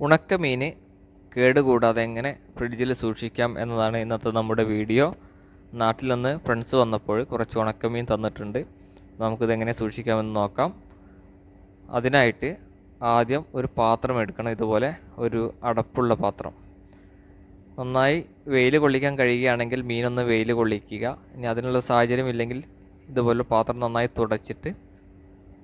ഉണക്ക മീൻ കേടുകൂടാതെ എങ്ങനെ ഫ്രിഡ്ജിൽ സൂക്ഷിക്കാം എന്നതാണ് ഇന്നത്തെ നമ്മുടെ വീഡിയോ. നാട്ടിൽ നിന്ന് ഫ്രണ്ട്സ് വന്നപ്പോൾ കുറച്ച് ഉണക്കമീൻ തന്നിട്ടുണ്ട്. നമുക്കിത് എങ്ങനെ സൂക്ഷിക്കാമെന്ന് നോക്കാം. അതിനായിട്ട് ആദ്യം ഒരു പാത്രം എടുക്കണം. ഇതുപോലെ ഒരു അടപ്പുള്ള പാത്രം. നന്നായി വെയിൽ കൊള്ളിക്കാൻ കഴിയുകയാണെങ്കിൽ മീനൊന്ന് വെയിൽ കൊള്ളിക്കുക. ഇനി അതിനുള്ള സാഹചര്യം ഇല്ലെങ്കിൽ ഇതുപോലെ പാത്രം നന്നായി തുടച്ചിട്ട്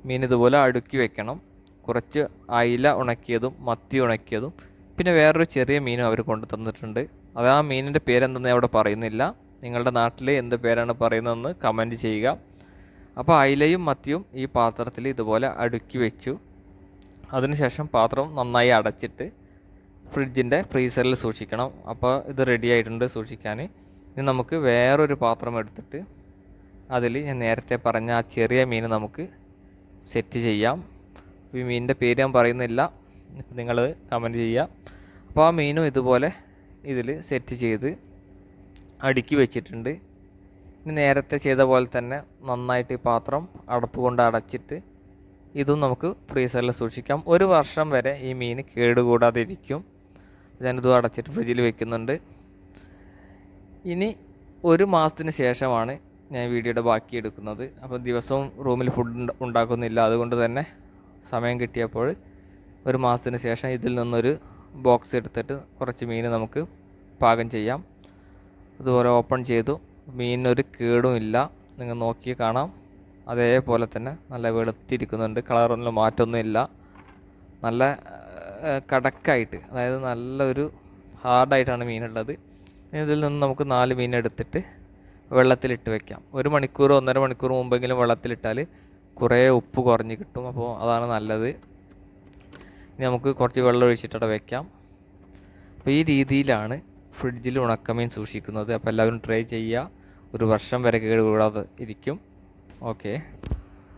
മീൻ ഇതുപോലെ അടുക്കി വെക്കണം. കുറച്ച് അയില ഉണക്കിയതും മത്തി ഉണക്കിയതും പിന്നെ വേറൊരു ചെറിയ മീനും അവർ കൊണ്ടു തന്നിട്ടുണ്ട്. അത് ആ മീനിന്റെ പേരെന്തെന്ന് അവിടെ പറയുന്നില്ല. നിങ്ങളുടെ നാട്ടിൽ എന്ത് പേരാണ് പറയുന്നതെന്ന് കമന്റ് ചെയ്യുക. അപ്പോൾ അയിലയും മത്തിയും ഈ പാത്രത്തിൽ ഇതുപോലെ അടുക്കി വെച്ചു. അതിനുശേഷം പാത്രം നന്നായി അടച്ചിട്ട് ഫ്രിഡ്ജിന്റെ ഫ്രീസറിൽ സൂക്ഷിക്കണം. അപ്പോൾ ഇത് റെഡി ആയിട്ടുണ്ട് സൂക്ഷിക്കാൻ ഇനി നമുക്ക് വേറൊരു പാത്രം എടുത്തിട്ട് അതിൽ ഞാൻ നേരത്തെ പറഞ്ഞ ആ ചെറിയ മീൻ നമുക്ക് സെറ്റ് ചെയ്യാം. ഈ മീനിന്റെ പേര് ഞാൻ പറയുന്നില്ല. നിങ്ങൾ കമന്റ് ചെയ്യുക. അപ്പോൾ ആ മീനും ഇതുപോലെ ഇതിൽ സെറ്റ് ചെയ്ത് അടുക്കി വെച്ചിട്ടുണ്ട്. ഇനി നേരത്തെ ചെയ്ത പോലെ തന്നെ നന്നായിട്ട് ഈ പാത്രം അടപ്പ് കൊണ്ട് അടച്ചിട്ട് ഇതും നമുക്ക് ഫ്രീസറിൽ സൂക്ഷിക്കാം. ഒരു വർഷം വരെ ഈ മീൻ കേടുകൂടാതെ ഇരിക്കും ഞാനിതും അടച്ചിട്ട് ഫ്രിഡ്ജിൽ വെക്കുന്നുണ്ട്. ഇനി ഒരു മാസത്തിന് ശേഷമാണ് ഞാൻ വീഡിയോയുടെ ബാക്കി എടുക്കുന്നത്. അപ്പോൾ ദിവസവും റൂമിൽ ഫുഡ് ഉണ്ടാക്കുന്നില്ല. അതുകൊണ്ട് തന്നെ സമയം കിട്ടിയപ്പോൾ ഒരു മാസത്തിന് ശേഷം ഇതിൽ നിന്നൊരു ബോക്സ് എടുത്തിട്ട് കുറച്ച് മീൻ നമുക്ക് പാകം ചെയ്യാം. അതുപോലെ ഓപ്പൺ ചെയ്തു. മീനിനൊരു കേടും ഇല്ല. നിങ്ങൾ നോക്കി കാണാം. അതേപോലെ തന്നെ നല്ല വെളുത്തിരിക്കുന്നുണ്ട്. കളറൊന്നും മാറ്റമൊന്നും ഇല്ല. നല്ല കടക്കായിട്ട് അതായത് നല്ലൊരു ഹാർഡായിട്ടാണ് മീനുള്ളത്. ഇതിൽ നിന്ന് നമുക്ക് നാല് മീൻ എടുത്തിട്ട് വെള്ളത്തിലിട്ട് വെക്കാം. ഒരു മണിക്കൂർ ഒന്നര മണിക്കൂർ മുമ്പെങ്കിലും വെള്ളത്തിലിട്ടാൽ കുറേ ഉപ്പ് കുറഞ്ഞ് കിട്ടും അപ്പോൾ അതാണ് നല്ലത്. ഇനി നമുക്ക് കുറച്ച് വെള്ളം ഒഴിച്ചിട്ട് അവിടെ വെക്കാം. അപ്പോൾ ഈ രീതിയിലാണ് ഫ്രിഡ്ജിൽ ഉണക്കമീൻ സൂക്ഷിക്കുന്നത്. അപ്പോൾ എല്ലാവരും ട്രൈ ചെയ്യുക. ഒരു വർഷം വരെ കേടുകൂടാതെ ഇരിക്കും. ഓക്കെ.